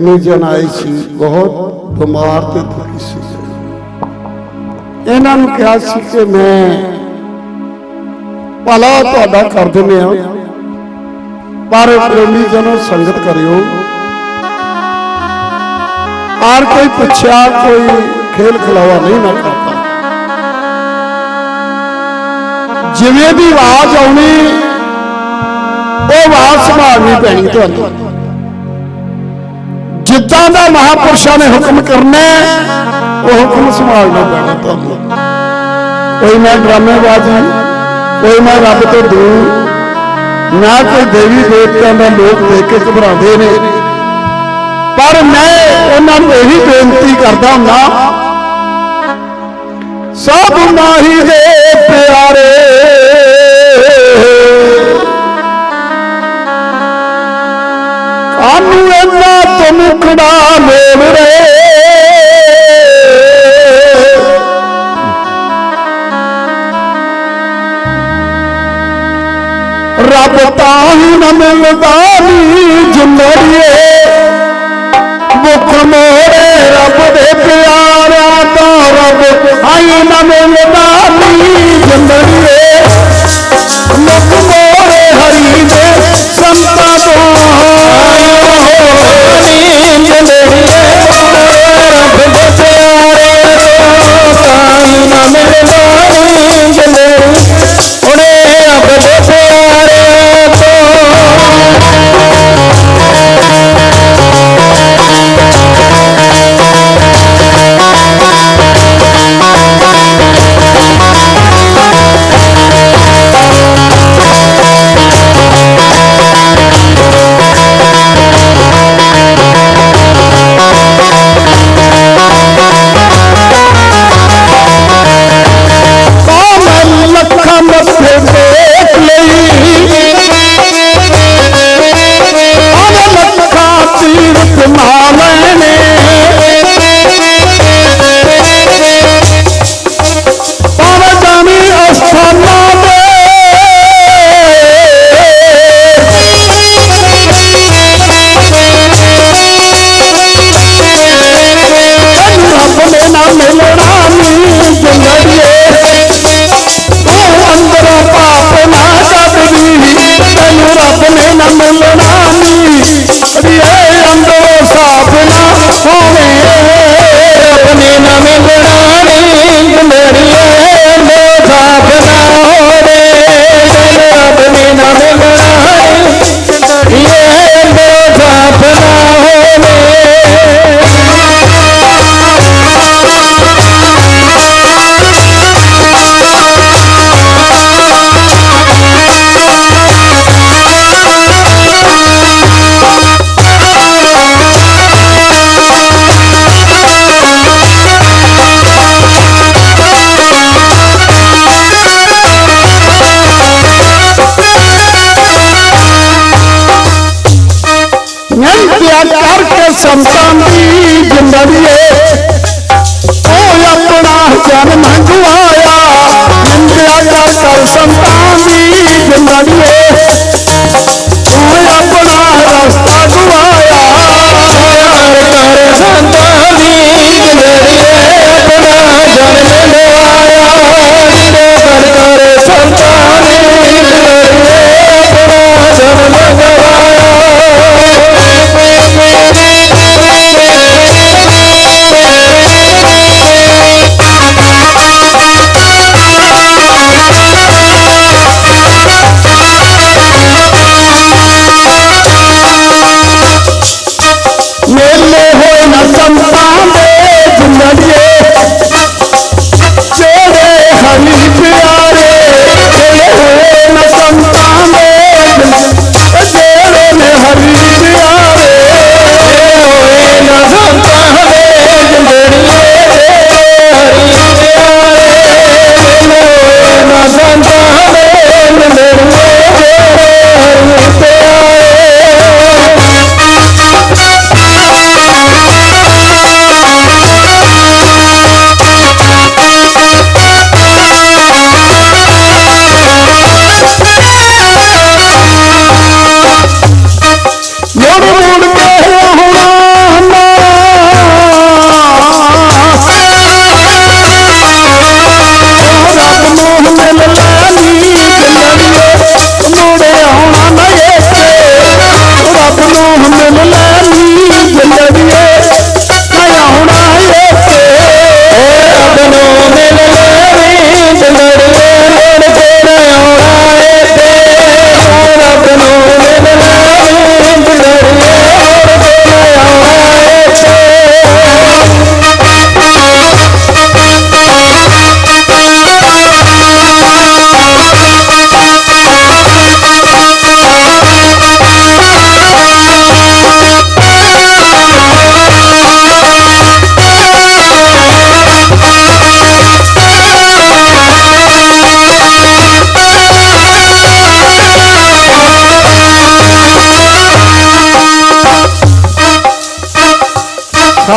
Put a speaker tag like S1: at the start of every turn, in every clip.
S1: ਜਿਹੜੇ ਜਨ ਆਏ ਸੀ, ਬਹੁਤ ਬਿਮਾਰ ਤੇ ਦੁਖੀ ਸੀ। ਇਹਨਾਂ ਨੂੰ ਕਿਹਾ ਸੀ ਕਿ ਮੈਂ ਭਲਾ ਤੁਹਾਡਾ ਕਰ ਦਿੰਦੇ ਆ ਪਰ ਪ੍ਰੇਮੀ ਜਨੋ ਸੰਗਤ ਕਰਿਓ। ਆਰ ਕੋਈ ਪੁੱਛਿਆ, ਕੋਈ ਖੇਲ ਖਿਲਾਵਾ ਨਹੀਂ ਨਾ ਕਰਦਾ। ਜਿਵੇਂ ਵੀ ਆਵਾਜ਼ ਆਉਣੀ, ਉਹ ਆਵਾਜ਼ ਸੰਭਾਲਣੀ ਪੈਣੀ ਤੁਹਾਨੂੰ। ਜਿੱਦਾਂ ਦਾ ਮਹਾਪੁਰਸ਼ਾਂ ਨੇ ਹੁਕਮ ਕਰਨਾ ਉਹ ਹੁਕਮ ਸੰਭਾਲਣਾ ਪੈਣਾ ਤੁਹਾਨੂੰ। ਕੋਈ ਮੈਂ ਡਰਾਮੇਬਾਜ਼ੀ ਕੋਈ ਮੈਂ ਰੱਬ ਤੋਂ ਦੂਰ, ਨਾ ਕੋਈ ਦੇਵੀ ਦੇਵਤਿਆਂ ਦਾ ਲੋਕ ਦੇਖ ਕੇ ਘਬਰਾਉਂਦੇ ਨੇ। ਪਰ ਮੈਂ ਉਹਨਾਂ ਨੂੰ ਇਹੀ ਬੇਨਤੀ ਕਰਦਾ ਹੁੰਦਾ ਸਭ ਮਾਹੀ ਦੇ ਤੁਮ ਖੜਾ ਮੇਲ ਰੇ। ਰੱਬ ਤਾਂ ਨਾ ਮਿਲਦਾ ਨੀ ਜਿੰਦੜੀਏ। ਮੁਖ ਮੋਰੇ ਰੱਬ ਦੇ ਪਿਆਰਿਆਂ ਤੋਂ ਰੱਬ ਆਈ ਨਾ ਮਿਲਦਾ ਨੀ ਜਿੰਦੜੀਏ। ਮੁਖ ਮੋਰੇ ਹਰੀ ਦੇ ਸੰਤਾਂ ਕਾਮਲ ਸੰਤਾਂ ਦੀ ਜ਼ਿੰਦਗੀ ਉਹ ਆਪਣਾ ਜਨ ਮੰਗਵਾਇਆ ਜਿੰਦਿਆ ਦਾ ਕਰ ਸੰਤਾਂ ਦੀ ਜ਼ਿੰਦਗੀ ਉਹ ਆਪਣਾ ਰਸਤਾ
S2: ਗਵਾਇਆ ਕਰ ਸੰਤਾਂ ਦੀ ਜ਼ਿੰਦਗੀ ਆਪਣਾ ਜਨ ਮੰਗਵਾਇਆ ਕਰ ਸੰਤਾਂ ਦੀ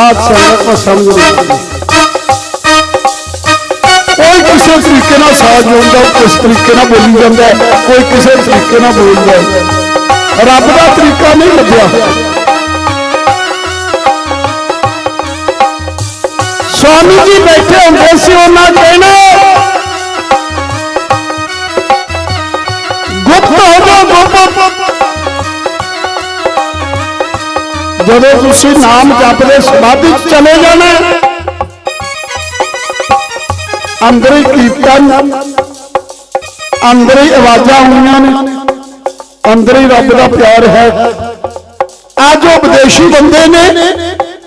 S1: ਸਾਧ ਸੰਗਤ ਕੋ ਸਮਝ ਕੋਈ ਕਿਸੇ ਤਰੀਕੇ ਨਾਲ ਸਾਜ ਜੋੜਦਾ ਕਿਸ ਤਰੀਕੇ ਨਾਲ ਬੋਲੀ ਜਾਂਦਾ ਕੋਈ ਕਿਸੇ ਤਰੀਕੇ ਨਾਲ ਬੋਲਦਾ ਰੱਬ ਦਾ ਤਰੀਕਾ ਨਹੀਂ ਲੱਭਿਆ। ਸਵਾਮੀ ਜੀ ਬੈਠੇ ਹੁੰਦੇ ਸੀ, ਉਹਨਾਂ ਕਹਿਣਾ ਗੁਪਤ ਹੋ ਜਾਓ ਗੁਪਤ ਜਦੋਂ ਤੁਸੀਂ ਨਾਮ ਜਪਦੇ ਸਮਾਧੀ ਚ ਚਲੇ ਜਾਣਾ ਅੰਦਰ ਹੀ ਕੀਰਤਨ, ਅੰਦਰ ਹੀ ਆਵਾਜ਼ਾਂ ਹੋਈਆਂ ਨੇ। ਅੰਦਰ ਹੀ ਰੱਬ ਦਾ ਪਿਆਰ ਹੈ। ਆ ਜੋ ਵਿਦੇਸ਼ੀ ਬੰਦੇ ਨੇ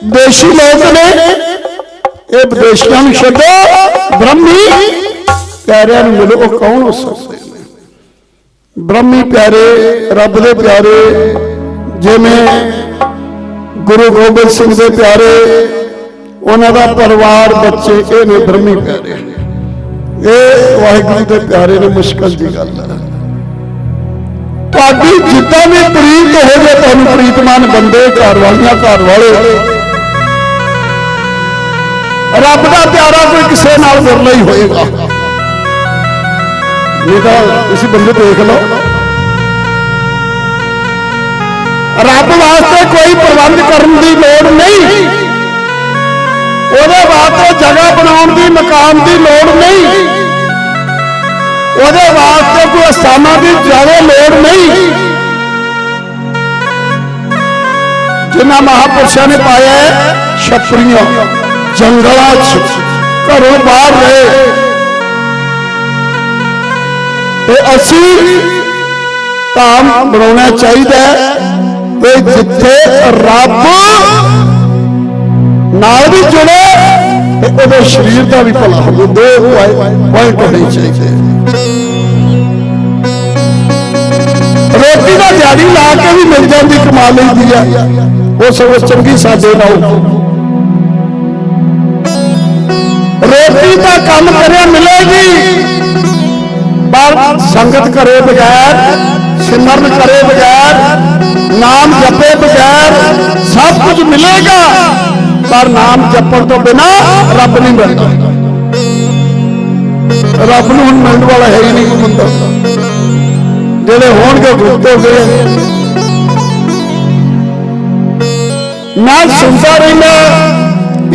S1: ਦੇਸ਼ੀ ਲੋਕ ਨੇ। ਇਹ ਵਿਦੇਸ਼ੀਆਂ ਨੂੰ ਛੱਡੋ। ਬ੍ਰਹਮੀ ਪਿਆਰਿਆਂ ਨੂੰ ਮਿਲੋ। ਉਹ ਕੌਣ ਹੋ ਸਕਦੇ ਨੇ? ਬ੍ਰਹਮੀ ਪਿਆਰੇ, ਰੱਬ ਦੇ ਪਿਆਰੇ, ਜਿਵੇਂ ਗੁਰੂ ਗੋਬਿੰਦ ਸਿੰਘ ਦੇ ਪਿਆਰੇ, ਉਹਨਾਂ ਦਾ ਪਰਿਵਾਰ, ਬੱਚੇ, ਇਹ ਨੇ ਬ੍ਰਹਮੀ ਪਿਆਰੇ ਇਹ ਵਾਹਿਗੁਰੂ ਦੇ ਪਿਆਰੇ ਨੇ ਮੁਸ਼ਕਲ ਦੀ ਗੱਲ ਹੈ। ਤੁਹਾਡੀ ਜਿੱਦਾਂ ਵੀ ਪ੍ਰੀਤ ਹੋ ਜੇ, ਤੁਹਾਨੂੰ ਪ੍ਰੀਤਮਾਨ ਬੰਦੇ, ਘਰ ਵਾਲੀਆਂ, ਘਰ ਵਾਲੇ। ਰੱਬ ਦਾ ਪਿਆਰਾ ਕੋਈ ਕਿਸੇ ਨਾਲ ਵਿਰਲਾ ਹੀ ਹੋਏਗਾ। ਨਹੀਂ ਤਾਂ ਤੁਸੀਂ ਬੰਦੇ ਦੇਖ ਲਓ। ਰੱਬ ਵਾਸਤੇ ਕੋਈ ਪ੍ਰਬੰਧ ਕਰਨ ਦੀ ਲੋੜ ਨਹੀਂ। ਉਹਦੇ ਵਾਸਤੇ ਜਗ੍ਹਾ ਬਣਾਉਣ ਦੀ ਮਕਾਨ ਦੀ ਲੋੜ ਨਹੀਂ। ਉਹਦੇ ਵਾਸਤੇ ਕੋਈ ਅਸਥਾਨਾਂ ਦੀ ਜ਼ਿਆਦਾ ਲੋੜ ਨਹੀਂ। ਜਿਨ੍ਹਾਂ ਮਹਾਪੁਰਸ਼ਾਂ ਨੇ ਪਾਇਆ ਹੈ, ਛਪਰੀਆਂ ਜੰਗਲਾਂ 'ਚ ਘਰੋਂ ਬਾਹਰ ਰਹੇ। ਤੇ ਅਸੀਂ ਧਾਮ ਬਣਾਉਣਾ ਚਾਹੀਦਾ ਤੇ ਜਿੱਥੇ ਰੱਬ ਨਾਲ ਵੀ ਜੁੜੇ ਤੇ ਉਹਦੇ ਸਰੀਰ ਦਾ ਵੀ ਭਲਾ ਹੋਵੇ ਦੋ ਪੁਆਇੰਟ ਹੋਣੇ ਚਾਹੀਦੇ ਰੋਟੀ ਦਾ ਦਿਹਾੜੀ ਲਾ ਕੇ ਵੀ ਮਿਲ ਜਾਂਦੀ, ਕਮਾ ਲਈਦੀ ਆ। ਉਹ ਸਗੋਂ ਚੰਗੀ ਸਾਡੇ ਨਾਲ ਰੋਟੀ ਦਾ ਕੰਮ ਕਰਿਆ ਮਿਲੇਗੀ, ਪਰ ਸੰਗਤ ਕਰੇ ਬਗੈਰ, ਸਿਮਰਨ ਕਰੇ ਬਗੈਰ ਨਾਮ ਜਪੇ ਬਗੈਰ ਸਭ ਕੁਝ ਮਿਲੇਗਾ, ਪਰ ਨਾਮ ਜਪਣ ਤੋਂ ਬਿਨਾ ਰੱਬ ਨਹੀਂ ਮਿਲਦਾ। ਰੱਬ ਨੂੰ ਹੁਣ ਮਿਲਣ ਵਾਲਾ ਹੈ ਹੀ ਨਹੀਂ ਕੋਈ ਬੰਦਾ ਜਿਹੜੇ ਹੋਣਗੇ ਗੁਪਤੇ ਹੋਏ ਮੈਂ ਸੁਣਦਾ ਰਹਿੰਦਾ,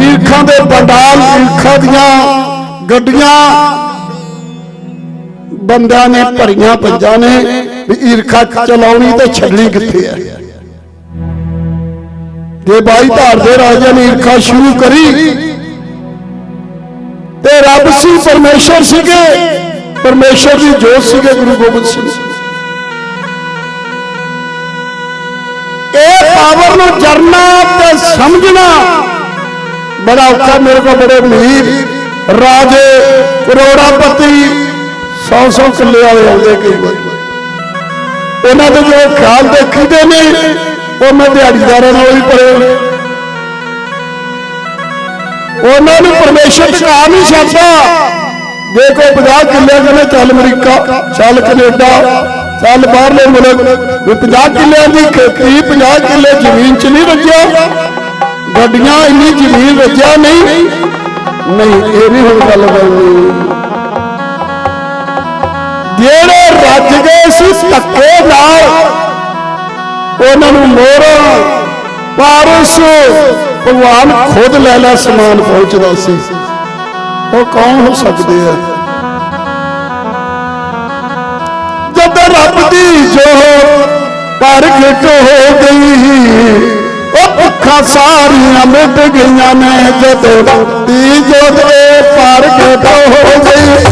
S1: ਈਰਖਾਂ ਦੇ ਪੰਡਾਲ, ਈਰਖਾਂ ਦੀਆਂ ਗੱਡੀਆਂ ਬੰਦਿਆਂ ਨੇ ਭਰੀਆਂ ਪੰਜਾਂ ਨੇ ਵੀ ਈਰਖਾ ਚਲਾਉਣੀ ਤੇ ਛੱਡਣੀ ਕਿੱਥੇ ਹੈ ਜੇ ਬਾਈ ਧਾਰ ਦੇ ਰਾਜੇ ਨੇ ਈਰਖਾ ਸ਼ੁਰੂ ਕਰੀ ਤੇ ਰੱਬ ਸੀ ਪਰਮੇਸ਼ਰ ਸੀਗੇ। ਪਰਮੇਸ਼ਰ ਦੀ ਜੋਤ ਸੀਗੇ ਗੁਰੂ ਗੋਬਿੰਦ ਸਿੰਘ ਇਹ ਪਾਵਰ ਨੂੰ ਜਰਨਾ ਤੇ ਸਮਝਣਾ। ਬੜਾ ਔਖਾ ਮੇਰੇ ਕੋਲ ਬੜੇ ਅਮੀਰ ਰਾਜੇ ਕਰੋੜਾਪਤੀ 100 100 ਕਿੱਲੇ ਵਾਲੇ ਆਉਂਦੇ ਕਈ ਵਾਰ। ਉਹਨਾਂ ਦੇ ਜੋ ਖਿਆਲ ਦੇਖੀਦੇ ਨੇ, ਉਹ ਮੈਂ ਦਿਹਾੜੀਦਾਰਾਂ ਨਾਲ ਵੀ ਪੜੇ ਉਹਨਾਂ ਨੂੰ ਪਰਮੇਸ਼ਰ ਟਿਕਾ ਨਹੀਂ ਸਕਦਾ ਜੇ ਕੋਈ 50 ਕਿੱਲੇ ਕਹਿੰਦੇ ਚੱਲ ਅਮਰੀਕਾ, ਚੱਲ ਕੈਨੇਡਾ, ਚੱਲ ਬਾਹਰਲੇ ਮੁਲਕ, ਵੀ 50 ਕਿੱਲਿਆਂ ਦੀ ਖੇਤੀ 50 ਕਿੱਲੇ ਜ਼ਮੀਨ 'ਚ ਨਹੀਂ ਰੱਜਿਆ, ਗੱਡੀਆਂ ਇੰਨੀ ਜ਼ਮੀਨ ਰੱਜਿਆ ਨਹੀਂ ਨਹੀਂ, ਇਹ ਨਹੀਂ ਹੁਣ ਗੱਲ ਬਣਨੀ ਜਿਹੜੇ ਰੱਜ ਗਏ ਸੀ ਧੱਕੇ ਨਾਲ, ਉਹਨਾਂ ਨੂੰ ਮੋਹਰਾਂ ਪਾਰਸ ਭਗਵਾਨ ਖੁਦ ਲੈ ਲੈ ਸਮਾਨ ਪਹੁੰਚਦਾ ਸੀ। ਉਹ ਕੌਣ ਹੋ ਸਕਦੇ ਆ? ਜਦ ਰੱਬ ਦੀ ਜੋ ਪ੍ਰਗਟ ਹੋ ਗਈ, ਉਹ ਭੁੱਖਾਂ ਸਾਰੀਆਂ ਮਿਟ ਗਈਆਂ ਨੇ, ਜਦੋਂ ਦੀ ਜੋਤ ਇਹ ਪ੍ਰਗਟ ਹੋ ਗਈ।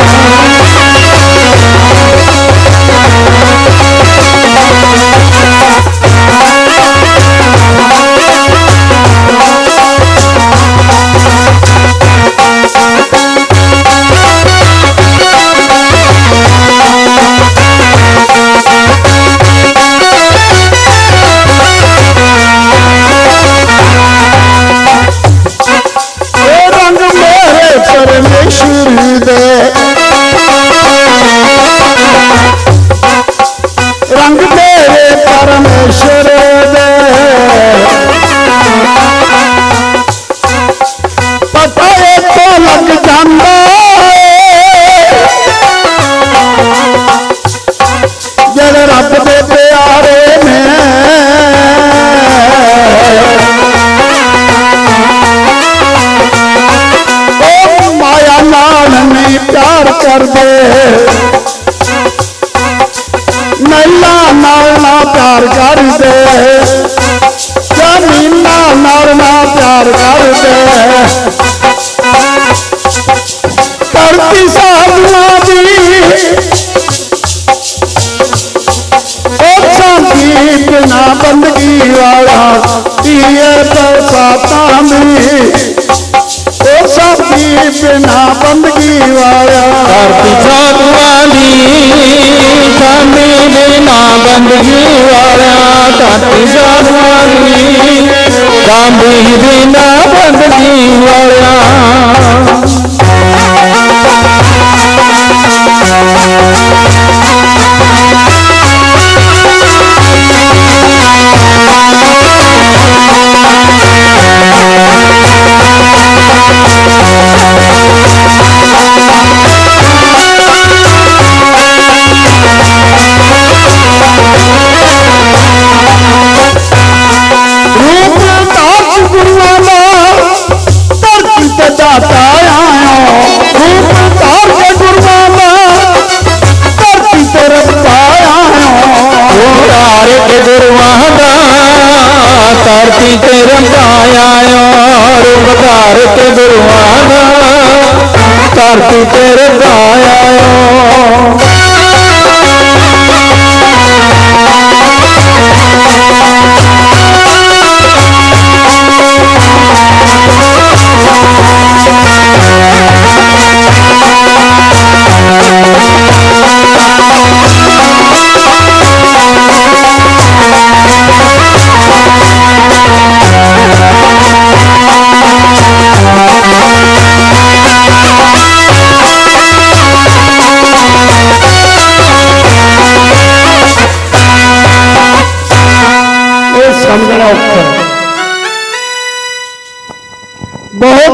S1: ਉਹ ਸਾਥੀ ਬਿਨਾ ਬੰਦਗੀ ਵਾਲਾ।
S2: ਧਰਤੀ ਸਾਧੂਆਂ ਦੀ ਸ਼ਾਮੀ ਬਿਨਾ ਬੰਦਗੀ ਵਾਲਿਆ ਧਰਤੀ ਸਾਧੂਆਂ ਦੀ ਸ਼ਾਮੀ ਬਿਨਾ ਬੰਦਗੀ ਵਾਲਿਆ
S1: ਦਾਤਾ ਆਇਓ ਰੂਪ ਦਾਸ ਗੁਰੂਆਂ ਦਾ ਧਰਤੀ ਤੇ ਰੱਬਾ ਆਇਓ
S2: ਉਤਾਰ ਕੇ ਗੁਰੂਆਂ ਧਰਤੀ ਤੇ ਰੰਗਾਇਆ ਰੂਪ ਧਾਰ ਕੇ ਗੁਰੂਆਂ ਦਾ ਧਰਤੀ ਤੇ ਰੰਗਾਇਆ
S1: ਇਹ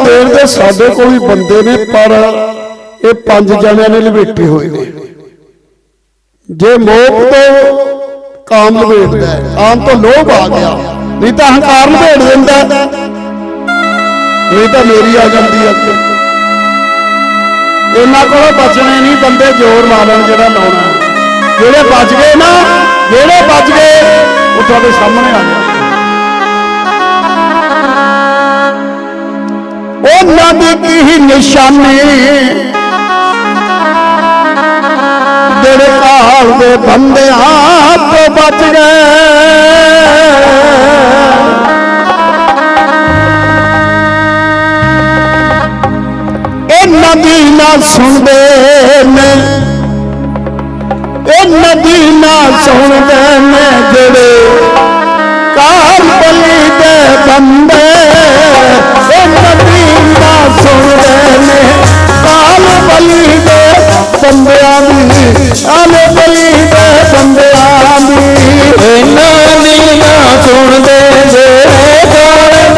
S1: ਬਹੁਤ ਦੇ ਸਾਡੇ ਕੋਲ ਵੀ ਬੰਦੇ ਨੇ, ਪਰ ਇਹ ਪੰਜ ਜਣਿਆਂ ਨੇ ਲਵੇਟੇ ਹੋਏ ਨੇ ਜੇ ਮੋਹ ਤੋਂ ਕਾਮ ਲਵੇਟਦਾ ਆਮ ਤੋਂ ਲੋਭ ਆ ਗਿਆ। ਨਹੀਂ ਤਾਂ ਹੰਕਾਰ ਲਪੇਟ ਦਿੰਦਾ ਹੈ। ਨਹੀਂ ਤਾਂ ਮੇਰੀ ਆ ਜਾਂਦੀ ਹੈ ਅੱਗੇ। ਇਹਨਾਂ ਕੋਲੋਂ ਬਚਣੇ ਨਹੀਂ, ਬੰਦੇ ਜ਼ੋਰ ਲਾ ਲੈਣ ਜਿਹੜਾ ਲਾਉਣਾ। ਜਿਹੜੇ ਬਚ ਗਏ ਨਾ, ਜਿਹੜੇ ਬਚ ਗਏ, ਉਹ ਤੁਹਾਡੇ ਸਾਹਮਣੇ ਆ ਜਾਣਗੇ ਉਹਨਾਂ ਦੀ ਕੀ ਨਿਸ਼ਾਨੀ? ਜਿਹੜੇ ਕਾਲ ਦੇ ਬੰਦਿਆਂ ਤੋਂ ਬਚ ਗਏ। ਇਹ ਨਦੀ ਨਾ ਸੁਣਦੇ ਨੇ। ਇਹ ਨਦੀ ਨਾ ਸੁਣਦੇ ਨੇ ਜਿਹੜੇ ਕਾਲ ਬਲੀ ਦੇ ਬੰਦੇ। ਇਹ ਬਲੀ ਦੇ ਬੰਦਿਆਂ ਦੀ ਕਾਲ ਬਲੀ ਦੇ ਬੰਦਿਆਂ ਦੀ
S2: ਇਹਨਾਂ ਦੀ ਨਾ ਸੁਣਦੇ ਜਿਹੜੇ ਗਾਲ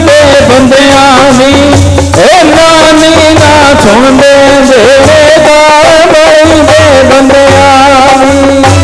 S2: ਦੇ ਬੰਦਿਆਂ ਦੀ ਇਹਨਾਂ ਦੀ ਨਾ ਸੁਣਦੇ ਜਿਹੜੇ ਗਾਲ ਦੇ ਬੰਦਿਆਂ ਦੀ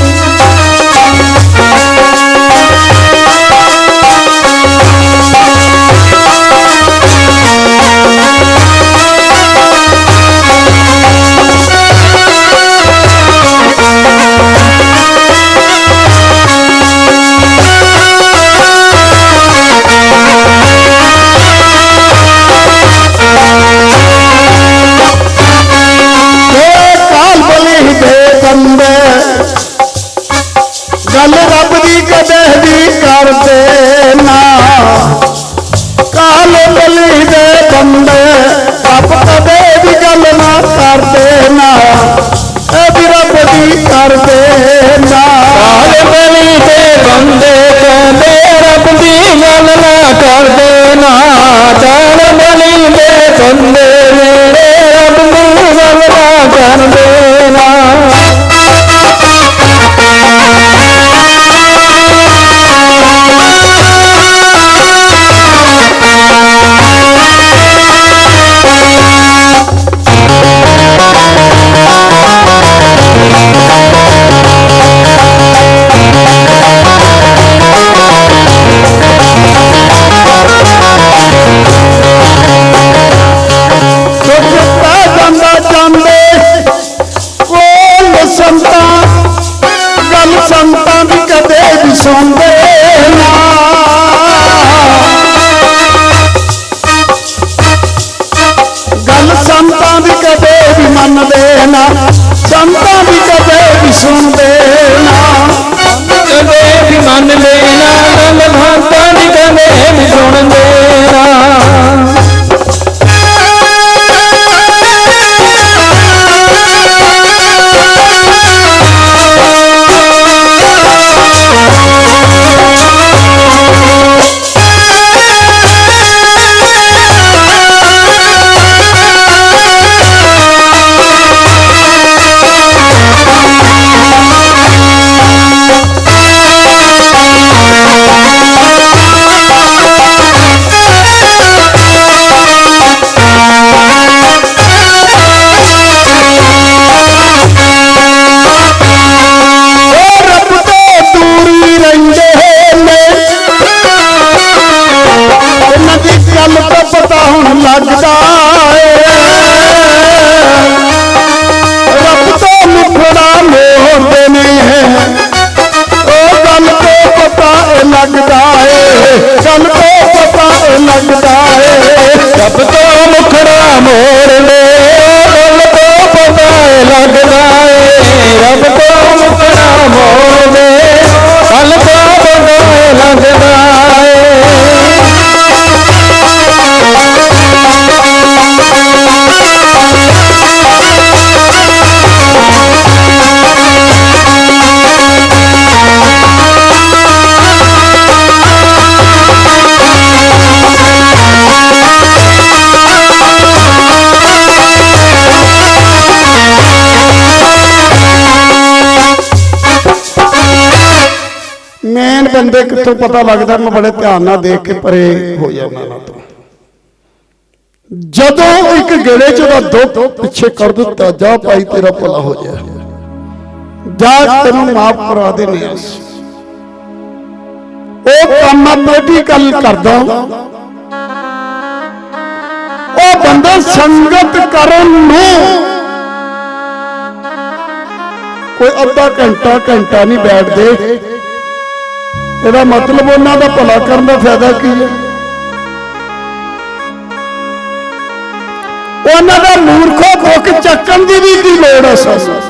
S1: ਬੰਦੇ ਪਤਾ ਲੱਗਦਾ ਮੈਂ ਬੜੇ ਧਿਆਨ ਨਾਲ ਦੇਖ ਕੇ ਪਰੇ ਹੋ ਜਾਣਾ ਨਾ ਤੋਂ। ਜਦੋਂ ਇੱਕ ਗੇੜੇ ਚ ਦਾ ਦੁੱਖ ਪਿੱਛੇ ਕਰ ਦਿੱਤਾ, ਜਾ ਭਾਈ ਤੇਰਾ ਭਲਾ ਹੋ ਜਾ। ਜਾ ਤੈਨੂੰ ਮਾਫ ਕਰਾ ਦੇਨੇ ਆ ਉਹ ਕੰਮ ਮੈਂ ਪ੍ਰੈਕਟੀਕਲ ਕਰਦਾ ਉਹ ਬੰਦੇ ਸੰਗਤ ਕਰਨ ਨੂੰ ਕੋਈ ਅੱਧਾ ਘੰਟਾ ਘੰਟਾ ਨਹੀਂ ਬੈਠਦੇ। ਇਹਦਾ ਮਤਲਬ ਉਹਨਾਂ ਦਾ ਭਲਾ ਕਰਨ ਦਾ ਫਾਇਦਾ ਕੀ ਹੈ? ਉਹਨਾਂ ਦਾ ਮੂਰਖੋ ਭੁੱਖ ਚੱਕਣ ਦੀ ਵੀ ਕੀ ਲੋੜ ਹੈ ਸਾਨੂੰ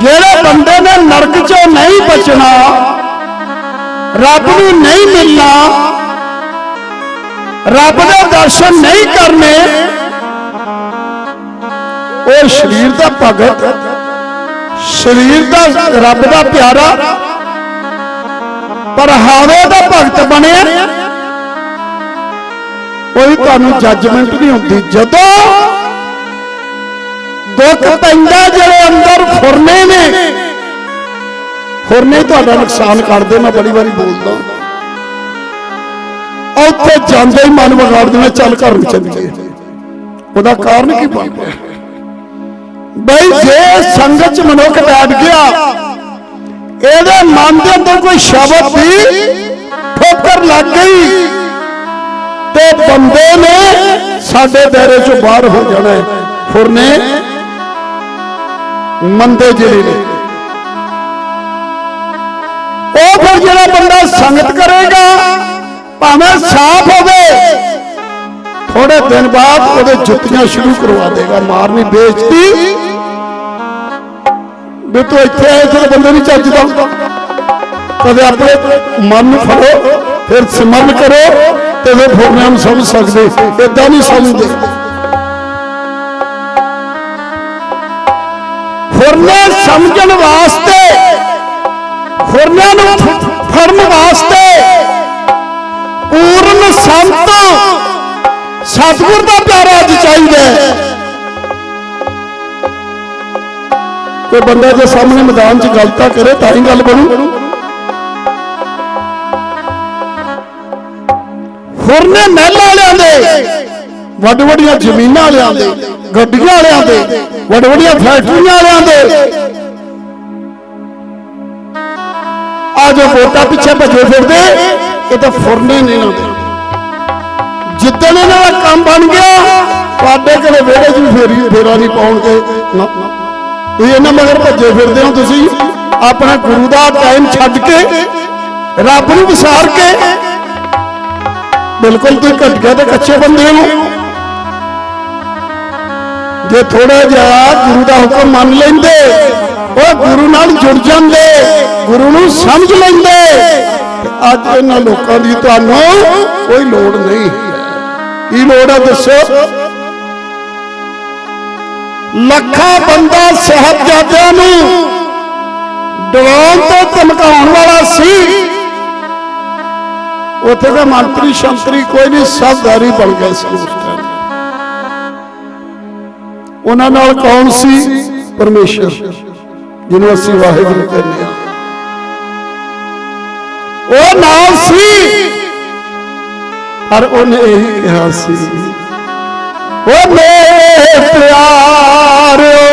S1: ਜਿਹੜੇ ਬੰਦੇ ਨੇ ਨਰਕ ਚੋਂ ਨਹੀਂ ਬਚਣਾ, ਰੱਬ ਨੂੰ ਨਹੀਂ ਮਿਲਣਾ, ਰੱਬ ਦੇ ਦਰਸ਼ਨ ਨਹੀਂ ਕਰਨੇ, ਉਹ ਸਰੀਰ ਦਾ ਭਗਤ ਸਰੀਰ ਦਾ ਰੱਬ ਦਾ ਪਿਆਰਾ, ਪਰ ਹਾਵੇ ਦਾ ਭਗਤ ਬਣਿਆ। ਕੋਈ ਤੁਹਾਨੂੰ ਜੱਜਮੈਂਟ ਨਹੀਂ ਹੁੰਦੀ। ਜਦੋਂ ਦੁੱਖ ਪੈਂਦਾ, ਜਿਹੜੇ ਅੰਦਰ ਫੁਰਨੇ ਨੇ ਫੁਰਨੇ ਤੁਹਾਡਾ ਨੁਕਸਾਨ ਕਰਦੇ ਮੈਂ ਬੜੀ ਵਾਰੀ ਬੋਲਦਾ। ਉੱਥੇ ਜਾਂਦੇ ਹੀ ਮਨ ਵਿਗਾੜ ਦੇਣਾ ਚੱਲ ਘਰ ਨੂੰ ਚੱਲੀਏ। ਉਹਦਾ ਕਾਰਨ ਕੀ ਬਣ ਗਿਆ? ਬਈ ਜੇ ਸੰਗਤ ਚ ਮਨੁੱਖ ਬੈਠ ਗਿਆ ਇਹਦੇ ਮਨ ਦੇ ਅੰਦਰ ਕੋਈ ਸ਼ਬਦ ਦੀ ਠੋਕਰ ਲੱਗ ਗਈ। ਤੇ ਬੰਦੇ ਨੇ ਸਾਡੇ ਦਾਇਰੇ ਚੋਂ ਬਾਹਰ ਹੋ ਜਾਣਾ ਫੁਰਨੇ ਮੰਦੇ ਜਿਹੜੇ ਨੇ। ਉਹ ਫਿਰ ਜਿਹੜਾ ਬੰਦਾ ਸੰਗਤ ਕਰੇਗਾ ਭਾਵੇਂ ਸਾਫ਼ ਹੋਵੇ ਥੋੜੇ ਦਿਨ ਬਾਅਦ ਉਹਦੇ ਜੁੱਤੀਆਂ ਸ਼ੁਰੂ ਕਰਵਾ ਦੇਗਾ ਮਾਰਨੀ ਬੇਇੱਜ਼ਤੀ। ਵੀ ਤੂੰ ਇੱਥੇ ਆਏ ਤੇ ਬੰਦੇ ਨਹੀਂ ਚੱਜਦਾ ਕਦੇ ਆਪਣੇ ਮਨ ਨੂੰ ਫੜੋ, ਫਿਰ ਸਿਮਰਨ ਕਰੋ ਤੇ ਫਿਰ ਫੁਰਨਿਆਂ ਸਮਝ ਸਕਦੇ। ਇਦਾਂ ਨਹੀਂ ਸਮਝਦੇ। ਫੁਰਨੇ ਸਮਝਣ ਵਾਸਤੇ ਫੁਰਨਿਆਂ ਨੂੰ ਫੜਨ ਵਾਸਤੇ ਪੂਰਨ ਸੰਤ ਸਤਿਗੁਰ ਦਾ ਪਿਆਰਾ ਅੱਜ ਚਾਹੀਦਾ ਹੈ। ਕੋਈ ਬੰਦਾ ਜੇ ਸਾਹਮਣੇ ਮੈਦਾਨ 'ਚ ਗਲਤਾ ਕਰੇ, ਤਾਂ ਹੀ ਗੱਲ ਬਣੂ। ਫੁਰਨੇ ਮਹਿਲਾਂ ਵਾਲਿਆਂ ਦੇ, ਵੱਡ ਵੱਡੀਆਂ ਜ਼ਮੀਨਾਂ ਵਾਲਿਆਂ ਦੇ, ਗੱਡੀਆਂ ਵਾਲਿਆਂ ਦੇ, ਵੱਡ ਵੱਡੀਆਂ ਫੈਕਟਰੀਆਂ ਵਾਲਿਆਂ ਦੇ। ਆ ਜੋ ਵੋਟਾਂ ਪਿੱਛੇ ਭੱਜੇ ਫਿਰਦੇ, ਇਹ ਤਾਂ ਫੁਰਨੇ ਨੇ ਇਹਨਾਂ ਜਿੱਦਣ ਇਹਨਾਂ ਦਾ ਕੰਮ ਬਣ ਗਿਆ, ਤੁਹਾਡੇ ਘਰੇ ਵਿਹੜੇ 'ਚ ਵੀ ਫੇਰੀ ਫੇਰਾ ਨਹੀਂ ਪਾਉਣਗੇ। ਨਾ ਤੁਸੀਂ ਇਹਨਾਂ ਮਗਰ ਭੱਜੇ ਫਿਰਦੇ ਹੋ ਤੁਸੀਂ। ਆਪਣਾ ਗੁਰੂ ਦਾ ਟਾਈਮ ਛੱਡ ਕੇ, ਰੱਬ ਨੂੰ ਵਿਸਾਰ ਕੇ। ਬਿਲਕੁਲ ਤੁਸੀਂ ਘਟ ਗਏ ਤੇ ਕੱਚੇ ਬੰਦੇ ਹੋ। ਜੇ ਥੋੜਾ ਜਿਹਾ ਗੁਰੂ ਦਾ ਹੁਕਮ ਮੰਨ ਲੈਂਦੇ, ਉਹ ਗੁਰੂ ਨਾਲ ਜੁੜ ਜਾਂਦੇ, ਗੁਰੂ ਨੂੰ ਸਮਝ ਲੈਂਦੇ ਅੱਜ ਇਹਨਾਂ ਲੋਕਾਂ ਦੀ ਤੁਹਾਨੂੰ ਕੋਈ ਲੋੜ ਨਹੀਂ। ਕੀ ਲੋੜ ਹੈ ਦੱਸੋ? ਲੱਖਾਂ ਬੰਦਾ ਸਾਹਿਬਜ਼ਾਦਿਆਂ ਨੂੰ ਡਰਾਉਣ ਤੋਂ ਧਮਕਾਉਣ ਵਾਲਾ ਸੀ। ਉੱਥੇ ਦਾ ਮੰਤਰੀ ਸ਼ੰਤਰੀ ਕੋਈ ਨਹੀਂ ਸਭ ਦਾਰੀ ਬਣ ਗਏ ਸੀ ਉਸ ਟਾਈਮ ਉਹਨਾਂ ਨਾਲ ਕੌਣ ਸੀ? ਪਰਮੇਸ਼ਰ, ਜਿਹਨੂੰ ਅਸੀਂ ਵਾਹਿਗੁਰੂ ਕਹਿੰਦੇ ਆ ਉਹ ਨਾਲ ਸੀ, ਪਰ ਉਹਨੇ ਇਹੀ ਕਿਹਾ ਸੀ ਉਹ ਮੇਰੇ ਪਿਆਰਿਓ